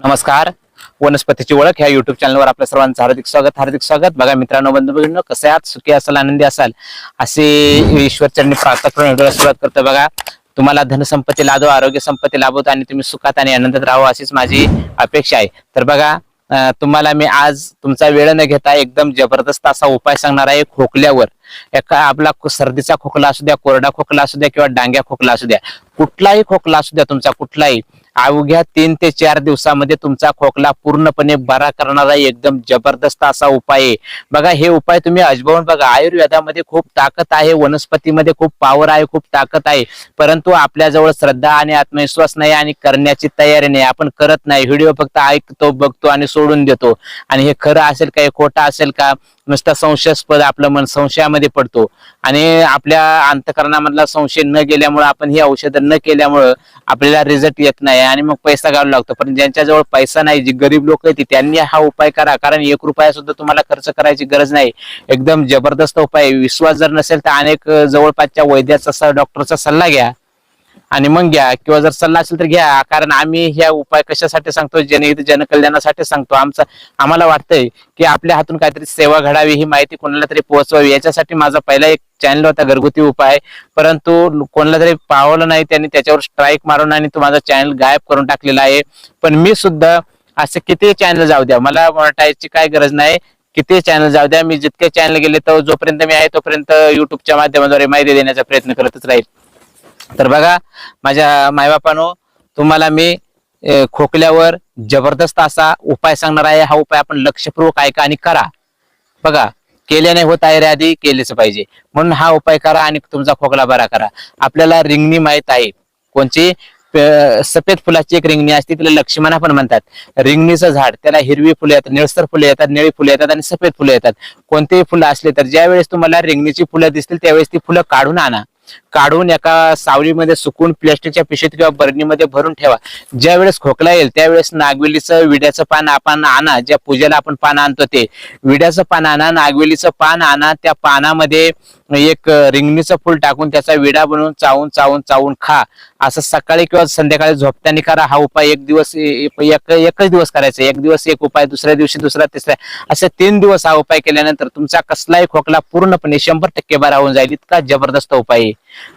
नमस्कार. वनस्पतीची ओळख ह्या युट्यूब चॅनलवर आपल्या सर्वांचं हार्दिक स्वागत हार्दिक स्वागत. बघा मित्रांनो बंधू भगिनींनो कसे आहात? सुखी असाल आनंदी असाल? असे ईश्वरचरणी प्रार्थना करून सुरुवात करतो बघा. तुम्हाला धनसंपत्ती लाभो आरोग्य संपत्ती लाभवतो आणि तुम्ही सुखात आणि आनंदात राहावं अशीच माझी अपेक्षा आहे. तर बघा तुम्हाला मी आज तुमचा वेळ न घेता एकदम जबरदस्त असा उपाय सांगणार आहे खोकल्यावर. एका आपला सर्दीचा खोकला असू द्या कोरडा खोकला असू द्या किंवा डांग्या खोकला असू द्या कुठलाही खोकला असू द्या तुमचा कुठलाही अवघ्या तीन ते चार दिवसामध्ये तुमचा खोकला पूर्णपणे बरा करणारा एकदम जबरदस्त असा उपाय आहे. बघा हे उपाय तुम्ही अजमावून बघा. आयुर्वेदामध्ये खूप ताकद आहे वनस्पतीमध्ये खूप पॉवर आहे खूप ताकद आहे. परंतु आपल्याजवळ श्रद्धा आणि आत्मविश्वास नाही आणि करण्याची तयारी नाही. आपण करत नाही. व्हिडिओ फक्त ऐकतो बघतो आणि सोडून देतो. आणि हे खरं असेल का हे खोटं असेल का नुसता संशयास्पद आपलं मन संशयामध्ये पडतो. आणि आपल्या अंतकरणामधला संशय न गेल्यामुळे आपण ही औषधं न केल्यामुळं आपल्याला रिझल्ट येत नाही आणि मग पैसा घालू लागतो. पण ज्यांच्याजवळ पैसा नाही जी गरीब लोक आहेत त्यांनी हा उपाय करा. कारण एक रुपया सुद्धा तुम्हाला खर्च करायची गरज नाही. एकदम जबरदस्त उपाय विश्वास जर नसेल तर अनेक जवळपासच्या वैद्याचा स- डॉक्टरचा सल्ला घ्या. आणि मग घ्या. किंवा जर सल्ला असेल तर घ्या. कारण आम्ही ह्या उपाय कशासाठी सांगतो जनहित जनकल्याणासाठी सांगतो. आमचं आम्हाला वाटतंय की आपल्या हातून काहीतरी सेवा घडावी ही माहिती कोणाला तरी पोहोचवावी. याच्यासाठी माझा पहिला एक चॅनल होता घरगुती उपाय. परंतु कोणाला तरी पावलं नाही त्यांनी त्याच्यावर स्ट्राईक मारून आणि तो माझा चॅनल गायब करून टाकलेला आहे. पण मी सुद्धा असे किती चॅनल जाऊ द्या. मला मोनटाईजची काय गरज नाही. किती चॅनल जाऊ द्या. मी जितके चॅनल गेले तर जोपर्यंत मी आहे तोपर्यंत युट्यूबच्या माध्यमाद्वारे माहिती देण्याचा प्रयत्न करतच राहील. तर बघा माझ्या मायबापानो तुम्हाला मी खोकल्यावर जबरदस्त असा उपाय सांगणार आहे. हा उपाय आपण लक्षपूर्वक ऐका आणि करा. बघा केल्याने होत आहे रे आधी केलेच पाहिजे. म्हणून हा उपाय करा आणि तुमचा खोकला बरा करा. आपल्याला रिंगणी माहीत आहे. कोणची? सफेद फुलाची एक रिंगणी असते तिला लक्ष्मणा पण म्हणतात. रिंगणीचं झाड त्याला हिरवी फुले येतात निळसर फुले येतात निळी फुले येतात आणि सफेद फुले येतात. कोणतेही फुलं असले तर ज्यावेळेस तुम्हाला रिंगणीची फुलं दिसतील त्यावेळेस ती फुलं काढून आणा. काढून एका सावलीमध्ये सुकून प्लास्टिकच्या पिशवीत किंवा बरणीमध्ये भरून ठेवा. ज्या वेळेस खोकला येईल त्यावेळेस नागवेलीचं विड्याचं पान आपण आणा ज्या पूजेला आपण पान आणतो ते. विड्याचं पान आणा नागवेलीचं पान आणा त्या पानामध्ये एक रिंगणीचं फुल टाकून त्याचा विडा बनवून चावून चावून चावून खा. असं सकाळी किंवा संध्याकाळी झोपताना करा. हा उपाय एक दिवस एक एकच दिवस करायचा. एक दिवस एक उपाय दुसऱ्या दिवशी दुसरा तिसऱ्या. असे तीन दिवस हा उपाय केल्यानंतर तुमचा कसलाही खोकला पूर्णपणे शंभर टक्के बरा होऊन जाईल. इतका जबरदस्त उपाय आहे.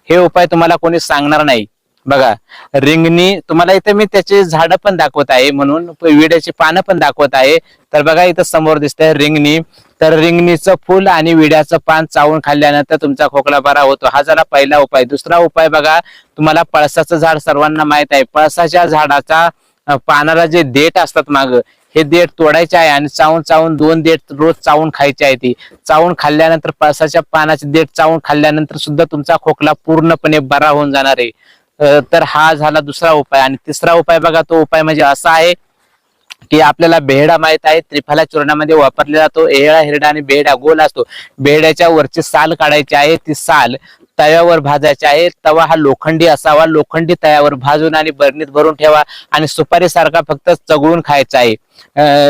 हे उपाय तुम्हाला कोणी सांगणार नाही. बघा रिंगणी तुम्हाला इथे मी त्याचे झाड पण दाखवत आहे म्हणून विड्याची पानं पण दाखवत आहे. तर बघा इथं समोर दिसतंय रिंगणी. तर रिंगणीचं फुल आणि विड्याचं पान चावून खाल्ल्यानंतर तुमचा खोकला बरा होतो. हा झाला पहिला उपाय. दुसरा उपाय बघा तुम्हाला पळसाचं झाड सर्वांना माहीत आहे. पळसाच्या झाडाचा पानाला जे देठ असतात माग हे देठ तोडायचे आहे आणि चावून चावून दोन देठ रोज चावून खायचे आहे ती. चावून खाल्ल्यानंतर पळसाच्या पानाचे देठ चावून खाल्ल्यानंतर सुद्धा तुमचा खोकला पूर्णपणे बरा होऊन जाणार आहे. तर हा झाला दुसरा उपाय. आणि तिसरा उपाय बघा तो उपाय म्हणजे असा आहे की आपल्याला बेहडा माहीत आहे त्रिफला चूर्णामध्ये वापरला जातो एळा हिरडा आणि बेहडा गोल असतो. बेहड्याच्या वरची साल काढायची आहे ती साल तव्यावर भाजायची आहे. तवा हा लोखंडी असावा. लोखंडी तव्यावर भाजून आणि बरणीत भरून ठेवा आणि सुपारी सारखा फक्त चगळून खायचा आहे.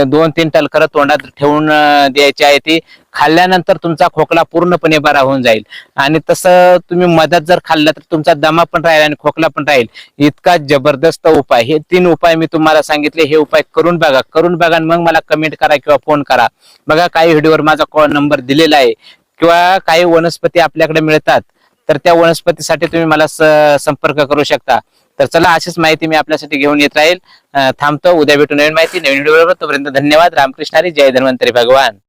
दोन तीन टलकर तोंडात ठेवून द्यायची आहे ती. खाल्ल्यानंतर तुमचा खोकला पूर्णपणे बरा होऊन जाईल. आणि तसं तुम्ही मधात जर खाल्लं तर तुमचा दमा पण राहील आणि खोकला पण राहील. इतका जबरदस्त उपाय. हे तीन उपाय मी तुम्हाला सांगितले. हे उपाय करून बघा. करून बघा आणि मग मला कमेंट करा किंवा फोन करा. बघा काही व्हिडिओवर माझा कॉल नंबर दिलेला आहे. किंवा काही वनस्पती आपल्याकडे मिळतात. तर त्या वनस्पतीसाठी तुम्ही मला संपर्क करू शकता. तर चला अशीच माहिती मी आपल्यासाठी घेऊन येत राहील. थांबतो. उद्या भेटू नवीन माहिती. नवीन व्हिडिओ तोपर्यंत धन्यवाद. रामकृष्णारी जय धन्वंतरी भगवान.